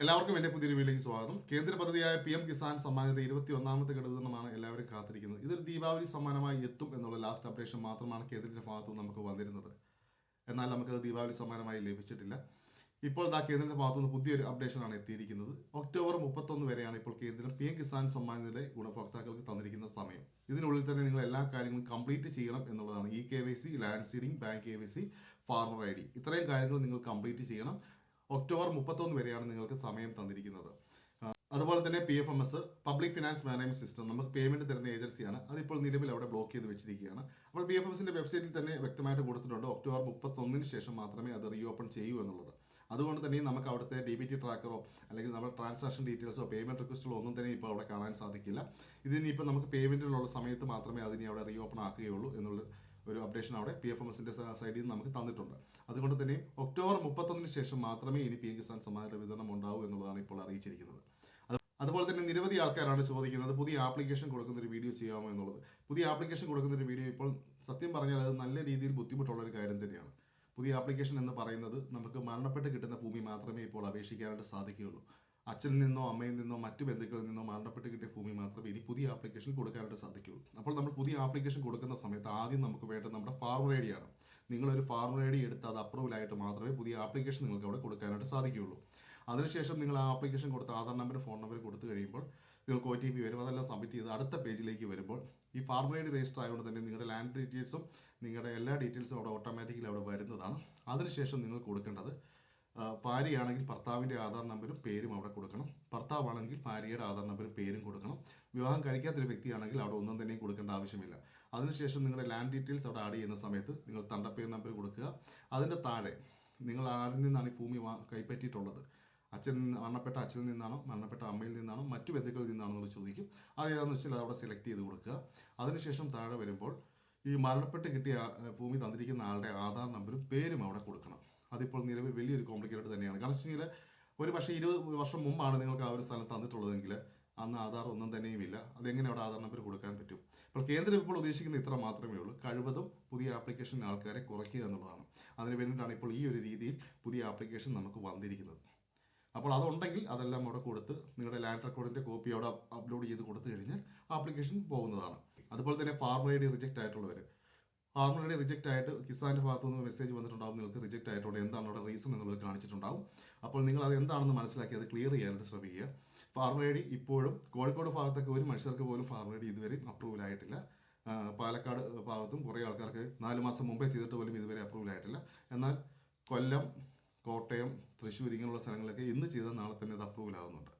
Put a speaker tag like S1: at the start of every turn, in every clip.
S1: എല്ലാവർക്കും എന്റെ പുതിയൊരു വീട്ടിലേക്ക് സ്വാഗതം. കേന്ദ്ര പദ്ധതിയായ പി എം കിസാൻ സമ്മാനത്തെ ഇരുപത്തി ഒന്നാമത്തെ ഘടകമാണ് എല്ലാവരും കാത്തിരിക്കുന്നത് ഇതൊരു ദീപാവലി സമ്മാനമായി എത്തും എന്നുള്ള ലാസ്റ്റ് അപ്ഡേഷൻ മാത്രമാണ് കേന്ദ്രത്തിന്റെ ഭാഗത്തു നമുക്ക് വന്നിരുന്നത്. എന്നാൽ നമുക്കത് ദീപാവലി സമ്മാനമായി ലഭിച്ചിട്ടില്ല. ഇപ്പോൾ ദാ കേന്ദ്രത്തിന്റെ ഭാഗത്തു നിന്ന് പുതിയൊരു അപ്ഡേഷനാണ് എത്തിയിരിക്കുന്നത്. ഒക്ടോബർ മുപ്പത്തൊന്ന് വരെയാണ് ഇപ്പോൾ കേന്ദ്രം പി എം കിസാൻ സമ്മാനത്തിന്റെ ഗുണഭോക്താക്കൾക്ക് തന്നിരിക്കുന്ന സമയം. ഇതിനുള്ളിൽ തന്നെ നിങ്ങൾ എല്ലാ കാര്യങ്ങളും കംപ്ലീറ്റ് ചെയ്യണം എന്നുള്ളതാണ് E K Y C land seeding bank K Y C farmer I D. ഇത്രയും കാര്യങ്ങൾ നിങ്ങൾ കംപ്ലീറ്റ് ചെയ്യണം. ഒക്ടോബർ മുപ്പത്തൊന്ന് വരെയാണ് നിങ്ങൾക്ക് സമയം തന്നിരിക്കുന്നത്. അതുപോലെ തന്നെ P F M S public finance management system നമുക്ക് പേയ്മെന്റ് തരുന്ന ഏജൻസിയാണ് അതിപ്പോൾ നിലവിൽ അവിടെ ബ്ലോക്ക് ചെയ്ത് വെച്ചിരിക്കുകയാണ്. അപ്പോൾ പി എഫ് എംസിന്റെ വെബ്സൈറ്റിൽ തന്നെ വ്യക്തമായിട്ട് കൊടുത്തിട്ടുണ്ട് ഒക്ടോബർ മുപ്പത്തൊന്നിന് ശേഷം മാത്രമേ അത് റീ ഓപ്പൺ ചെയ്യൂ എന്നുള്ളത്. അതുകൊണ്ട് തന്നെ നമുക്ക് അവിടുത്തെ ഡി ബി ടി ട്രാക്കറോ അല്ലെങ്കിൽ നമ്മുടെ ട്രാൻസാക്ഷൻ ഡീറ്റെയിൽസോ പേയ്മെന്റ് റിക്വസ്റ്റോ ഒന്നും തന്നെ ഇപ്പോൾ അവിടെ കാണാൻ സാധിക്കില്ല. ഇതിനിപ്പോൾ നമുക്ക് പേയ്മെന്റിനുള്ള സമയത്ത് മാത്രമേ അതിനെ അവിടെ റീ ഓപ്പൺ ആക്കുകയുള്ളൂ എന്നുള്ള ഒരു അപ്ഡേഷൻ അവിടെ പി എഫ് എം എസിന്റെ സൈഡിൽ നിന്ന് നമുക്ക് തന്നിട്ടുണ്ട്. അതുകൊണ്ട് തന്നെ ഒക്ടോബർ മുപ്പത്തൊന്നിന് ശേഷം മാത്രമേ ഇനി പി എം കിസാൻ സമ്മാനത്തെ വിതരണം ഉണ്ടാവൂ എന്നുള്ളതാണ് ഇപ്പോൾ അറിയിച്ചിരിക്കുന്നത്. അതുപോലെ തന്നെ നിരവധി ആൾക്കാരാണ് ചോദിക്കുന്നത് പുതിയ ആപ്ലിക്കേഷൻ കൊടുക്കുന്ന ഒരു വീഡിയോ ചെയ്യാമോ എന്നുള്ളത്. പുതിയ ആപ്ലിക്കേഷൻ കൊടുക്കുന്ന ഒരു വീഡിയോ ഇപ്പോൾ സത്യം പറഞ്ഞാൽ അത് നല്ല രീതിയിൽ ബുദ്ധിമുട്ടുള്ള ഒരു കാര്യം തന്നെയാണ്. പുതിയ ആപ്ലിക്കേഷൻ എന്ന് പറയുന്നത് നമുക്ക് മരണപ്പെട്ട് കിട്ടുന്ന ഭൂമി മാത്രമേ ഇപ്പോൾ അപേക്ഷിക്കാനായിട്ട് സാധിക്കുകയുള്ളൂ. അച്ഛനിൽ നിന്നോ അമ്മയിൽ നിന്നോ മറ്റു ബന്ധുക്കളിൽ നിന്നോ മരണപ്പെട്ട് കിട്ടിയ ഭൂമി മാത്രമേ ഇനി പുതിയ ആപ്ലിക്കേഷൻ കൊടുക്കാനായിട്ട് സാധിക്കുകയുള്ളൂ. അപ്പോൾ നമ്മൾ പുതിയ ആപ്ലിക്കേഷൻ കൊടുക്കുന്ന സമയത്ത് ആദ്യം നമുക്ക് വേണ്ടത് നമ്മുടെ ഫാർമർ ഐ ഡിയാണ് നിങ്ങളൊരു ഫാർമർ ഐ ഡി എടുത്ത് അത് അപ്രൂവൽ ആയിട്ട് മാത്രമേ പുതിയ ആപ്ലിക്കേഷൻ നിങ്ങൾക്ക് അവിടെ കൊടുക്കാനായിട്ട് സാധിക്കുകയുള്ളൂ. അതിനുശേഷം നിങ്ങൾ ആ ആപ്ലിക്കേഷൻ കൊടുത്ത് ആധാർ നമ്പർ ഫോൺ നമ്പർ കൊടുത്തു കഴിയുമ്പോൾ നിങ്ങൾക്ക് ഒ ടി പി വരും. അതെല്ലാം സബ്മിറ്റ് ചെയ്ത് അടുത്ത പേജിലേക്ക് വരുമ്പോൾ ഈ ഫാർമർ ഐ ഡി രജിസ്റ്റർ ആയതുകൊണ്ട് തന്നെ നിങ്ങളുടെ ലാൻഡ് ഡീറ്റെയിൽസും നിങ്ങളുടെ എല്ലാ ഡീറ്റെയിൽസും അവിടെ ഓട്ടോമാറ്റിക്കലി അവിടെ വരുന്നതാണ്. അതിനുശേഷം നിങ്ങൾ കൊടുക്കേണ്ടത് ഭാര്യയാണെങ്കിൽ ഭർത്താവിന്റെ ആധാർ നമ്പരും പേരും അവിടെ കൊടുക്കണം. ഭർത്താവാണെങ്കിൽ ഭാര്യയുടെ ആധാർ നമ്പരും പേരും കൊടുക്കണം. വിവാഹം കഴിക്കാത്തൊരു വ്യക്തിയാണെങ്കിൽ അവിടെ ഒന്നും തന്നെയും കൊടുക്കേണ്ട ആവശ്യമില്ല. അതിനുശേഷം നിങ്ങളുടെ ലാൻഡ് ഡീറ്റെയിൽസ് അവിടെ ആഡ് ചെയ്യുന്ന സമയത്ത് നിങ്ങൾ തണ്ടപ്പേർ നമ്പർ കൊടുക്കുക. അതിന്റെ താഴെ നിങ്ങൾ ആരിൽ നിന്നാണ് ഈ ഭൂമി കൈപ്പറ്റിയിട്ടുള്ളത്? അച്ഛൻ മരണപ്പെട്ട അച്ഛനിൽ നിന്നാണോ? മരണപ്പെട്ട അമ്മയിൽ നിന്നാണോ? മറ്റു ബന്ധുക്കളിൽ നിന്നാണോ എന്ന് ചോദിക്കും. അത് ഏതാണെന്ന് വെച്ചാൽ അവിടെ സെലക്ട് ചെയ്ത് കൊടുക്കുക. അതിനുശേഷം താഴെ വരുമ്പോൾ ഈ മരണപ്പെട്ട് കിട്ടിയ ഭൂമി തന്നിരിക്കുന്ന ആളുടെ ആധാർ നമ്പറും പേരും അവിടെ കൊടുക്കണം. അതിപ്പോൾ നിലവിൽ വലിയൊരു കോംപ്ലിക്കേറ്റഡ് തന്നെയാണ്. കാരണം വെച്ചാൽ ഒരു പക്ഷേ ഇരുപത് വർഷം മുമ്പാണ് നിങ്ങൾക്ക് ആ ഒരു സ്ഥലം തന്നിട്ടുള്ളതെങ്കിൽ അന്ന് ആധാർ ഒന്നും തന്നെയും ഇല്ല. അതെങ്ങനെ അവിടെ ആധാർ നമ്പർ കൊടുക്കാൻ പറ്റും? അപ്പോൾ കേന്ദ്രം ഇപ്പോൾ ഉദ്ദേശിക്കുന്നത് ഇത്ര മാത്രമേ ഉള്ളൂ. കഴിവതും പുതിയ ആപ്ലിക്കേഷൻ ആൾക്കാരെ കുറയ്ക്കുക എന്നുള്ളതാണ്. അതിന് വേണ്ടിയിട്ടാണ് ഇപ്പോൾ ഈ ഒരു രീതിയിൽ പുതിയ ആപ്ലിക്കേഷൻ നമുക്ക് വന്നിരിക്കുന്നത്. അപ്പോൾ അതുണ്ടെങ്കിൽ അതെല്ലാം അവിടെ കൊടുത്ത് നിങ്ങളുടെ ലാൻഡ് റെക്കോർഡിന്റെ കോപ്പി അവിടെ അപ്ലോഡ് ചെയ്ത് കൊടുത്തു കഴിഞ്ഞാൽ ആപ്ലിക്കേഷൻ പോകുന്നതാണ്. അതുപോലെ തന്നെ ഫാർമർ ഐ ഡി റിജക്റ്റ് ആയിട്ടുള്ളവർ ഫാർമർ ഐ ഡി റിജക്റ്റ് ആയിട്ട് കിസാന്റെ ഭാഗത്തു നിന്ന് മെസ്സേജ് വന്നിട്ടുണ്ടാവും. നിങ്ങൾക്ക് റിജക്റ്റ് ആയിട്ടുണ്ട് എന്താണ് അവിടെ റീസൺ എന്നുള്ളത് കാണിച്ചിട്ടുണ്ടാവും. അപ്പോൾ നിങ്ങൾ അത് എന്താണെന്ന് മനസ്സിലാക്കി അത് ക്ലിയർ ചെയ്യാനായിട്ട് ശ്രമിക്കുക. ഫാർമർ ഐ ഡി ഇപ്പോഴും കോഴിക്കോട് ഭാഗത്തൊക്കെ ഒരു മനുഷ്യർക്ക് പോലും ഫാർമർ ഐ ഡി ഇതുവരെയും അപ്രൂവൽ ആയിട്ടില്ല. പാലക്കാട് ഭാഗത്തും കുറേ ആൾക്കാർക്ക് നാല് മാസം മുമ്പേ ചെയ്തിട്ട് പോലും ഇതുവരെ അപ്രൂവൽ ആയിട്ടില്ല. എന്നാൽ കൊല്ലം കോട്ടയം തൃശ്ശൂർ ഇങ്ങനെയുള്ള സ്ഥലങ്ങളിലൊക്കെ ഇന്ന് ചെയ്ത നാളെ തന്നെ ഇത് അപ്രൂവൽ ആവുന്നുണ്ട്.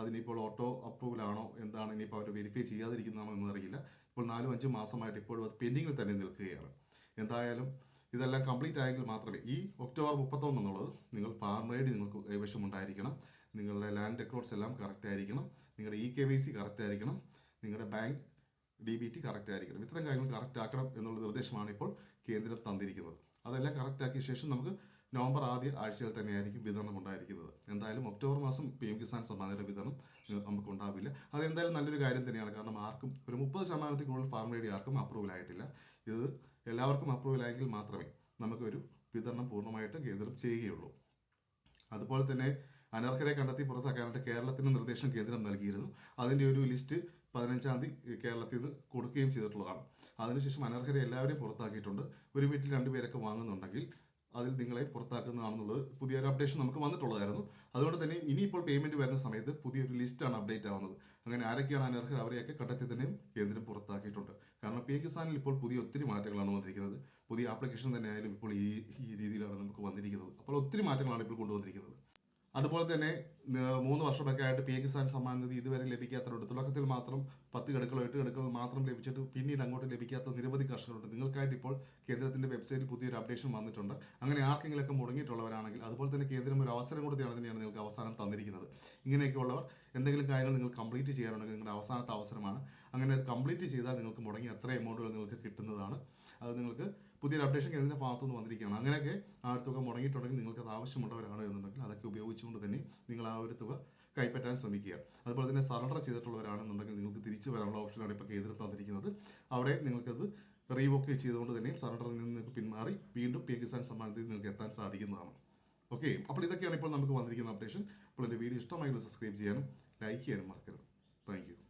S1: അതിനിപ്പോൾ ഓട്ടോ അപ്രൂവൽ ആണോ എന്താണ് ഇനിയിപ്പോൾ അവർ വെരിഫൈ ചെയ്യാതിരിക്കുന്നതാണോ എന്നറിയില്ല ഇപ്പോൾ നാലും അഞ്ചും മാസമായിട്ട് ഇപ്പോഴും അത് പെൻഡിങ്ങിൽ തന്നെ നിൽക്കുകയാണ്. എന്തായാലും ഇതെല്ലാം കംപ്ലീറ്റ് ആയെങ്കിൽ മാത്രമേ ഈ ഒക്ടോബർ മുപ്പത്തൊന്ന് എന്നുള്ളത് നിങ്ങൾ ഫാർമർ ഐ ഡി നിങ്ങൾക്ക് കൈവശം ഉണ്ടായിരിക്കണം. നിങ്ങളുടെ ലാൻഡ് റെക്കോർഡ്സ് എല്ലാം കറക്റ്റ് ആയിരിക്കണം. നിങ്ങളുടെ E K Y C correct ആയിരിക്കണം. നിങ്ങളുടെ bank D B T correct ആയിരിക്കണം. ഇത്തരം കാര്യങ്ങൾ കറക്റ്റ് ആക്കണം എന്നുള്ള നിർദ്ദേശമാണ് ഇപ്പോൾ കേന്ദ്രം തന്നിരിക്കുന്നത്. അതെല്ലാം കറക്റ്റ് ആക്കിയ ശേഷം നമുക്ക് നവംബർ ആദ്യ ആഴ്ചയിൽ തന്നെയായിരിക്കും വിതരണം ഉണ്ടായിരിക്കുന്നത്. എന്തായാലും ഒക്ടോബർ മാസം പി എം കിസാൻ സമ്മാനയുടെ വിതരണം നമുക്ക് ഉണ്ടാവില്ല. അതെന്തായാലും നല്ലൊരു കാര്യം തന്നെയാണ്. കാരണം ആർക്കും ഒരു മുപ്പത് ശതമാനത്തിൽ കൂടുതൽ ഫാർമർ ഐ ഡി ആർക്കും അപ്രൂവൽ ആയിട്ടില്ല. ഇത് എല്ലാവർക്കും അപ്രൂവൽ ആയെങ്കിൽ മാത്രമേ നമുക്കൊരു വിതരണം പൂർണമായിട്ട് കേന്ദ്രം ചെയ്യുകയുള്ളൂ. അതുപോലെ തന്നെ അനർഹരെ കണ്ടെത്തി പുറത്താക്കാനായിട്ട് കേരളത്തിന് നിർദ്ദേശം കേന്ദ്രം നൽകിയിരുന്നു. അതിന്റെ ഒരു ലിസ്റ്റ് പതിനഞ്ചാം തീയതി കേരളത്തിൽ നിന്ന് കൊടുക്കുകയും ചെയ്തിട്ടുള്ളതാണ്. അതിനുശേഷം അനർഹരെ എല്ലാവരെയും പുറത്താക്കിയിട്ടുണ്ട്. ഒരു വീട്ടിൽ രണ്ടുപേരൊക്കെ വാങ്ങുന്നുണ്ടെങ്കിൽ അതിൽ നിങ്ങളെ പുറത്താക്കുന്നതാണെന്നുള്ളത് പുതിയൊരു അപ്ഡേഷൻ നമുക്ക് വന്നിട്ടുള്ളതായിരുന്നു. അതുകൊണ്ട് തന്നെ ഇനിയിപ്പോൾ പേയ്മെന്റ് വരുന്ന സമയത്ത് പുതിയൊരു ലിസ്റ്റാണ് അപ്ഡേറ്റ് ആവുന്നത്. അങ്ങനെ ആരൊക്കെയാണ് അനർഹർ അവരെയൊക്കെ കണ്ടെത്തി തന്നെ കേന്ദ്രം പുറത്താക്കിയിട്ടുണ്ട്. കാരണം പി കിസാനിൽ ഇപ്പോൾ പുതിയ ഒത്തിരി മാറ്റങ്ങളാണ് വന്നിരിക്കുന്നത്. പുതിയ ആപ്ലിക്കേഷൻ തന്നെ ആയാലും ഇപ്പോൾ ഈ ഈ രീതിയിലാണ് നമുക്ക് വന്നിരിക്കുന്നത്. അപ്പോൾ ഒത്തിരി മാറ്റങ്ങളാണ് ഇപ്പോൾ കൊണ്ടുവന്നിരിക്കുന്നത്. അതുപോലെ തന്നെ മൂന്ന് വർഷമൊക്കെ ആയിട്ട് പി എ കിസാൻ സമ്മാൻ നിധി ഇതുവരെ ലഭിക്കാത്തവരുണ്ട് തുടക്കത്തിൽ മാത്രം പത്ത് ഗഡുക്കളോ എട്ട് ഗഡുക്കളോ മാത്രം ലഭിച്ചിട്ട് പിന്നീട് അങ്ങോട്ട് ലഭിക്കാത്ത നിരവധി കർഷകരുണ്ട്. നിങ്ങൾക്കായിട്ട് ഇപ്പോൾ കേന്ദ്രത്തിന്റെ വെബ്സൈറ്റിൽ പുതിയൊരു അപ്ഡേഷൻ വന്നിട്ടുണ്ട്. അങ്ങനെ ആർക്കെങ്കിലൊക്കെ മുടങ്ങിയിട്ടുള്ളവരാണെങ്കിൽ അതുപോലെ തന്നെ കേന്ദ്രം ഒരു അവസരം കൂടുതലാണ് തന്നെയാണ് നിങ്ങൾക്ക് അവസാനം തന്നിരിക്കുന്നത്. ഇങ്ങനെയൊക്കെയുള്ളവർ എന്തെങ്കിലും കാര്യങ്ങൾ നിങ്ങൾ കംപ്ലീറ്റ് ചെയ്യാനുണ്ടെങ്കിൽ നിങ്ങളുടെ അവസാനത്തെ അവസരമാണ്. അങ്ങനെ കംപ്ലീറ്റ് ചെയ്താൽ നിങ്ങൾക്ക് മുടങ്ങി അത്ര എമൗണ്ടുകൾ നിങ്ങൾക്ക് കിട്ടുന്നതാണ്. അത് നിങ്ങൾക്ക് പുതിയൊരു അപ്ഡേഷൻ കേന്ദ്രത്തിന്റെ ഭാഗത്തു നിന്ന് വന്നിരിക്കുകയാണ്. അങ്ങനെയൊക്കെ ആ ഒരു തുക മുടങ്ങിയിട്ടുണ്ടെങ്കിൽ നിങ്ങൾക്ക് അത് ആവശ്യമുള്ളവരാണ് എന്നുണ്ടെങ്കിൽ അതൊക്കെ ഉപയോഗിച്ചുകൊണ്ട് തന്നെ നിങ്ങൾ ആ ഒരു തുക കൈപ്പറ്റാൻ ശ്രമിക്കുക. അതുപോലെ തന്നെ സറണ്ടർ ചെയ്തിട്ടുള്ളവരാണെന്നുണ്ടെങ്കിൽ നിങ്ങൾക്ക് തിരിച്ചു വരാനുള്ള ഓപ്ഷനാണ് ഇപ്പോൾ കേന്ദ്രം തന്നിരിക്കുന്നത്. അവിടെ നിങ്ങൾക്കത് റീവോക്ക് ചെയ്തുകൊണ്ട് തന്നെ സറണ്ടറിൽ നിന്ന് നിങ്ങൾക്ക് പിന്മാറി വീണ്ടും പി കിസാൻ സമ്മാനത്തിൽ നിങ്ങൾക്ക് എത്താൻ സാധിക്കുന്നതാണ്. ഓക്കെ അപ്പോൾ ഇതൊക്കെയാണ് ഇപ്പോൾ നമുക്ക് വന്നിരിക്കുന്ന അപ്ഡേഷൻ അപ്പോൾ എന്റെ വീഡിയോ ഇഷ്ടമായെങ്കിൽ സബ്സ്ക്രൈബ് ചെയ്യാനും ലൈക്ക് ചെയ്യാനും മറക്കരുത്. Thank you.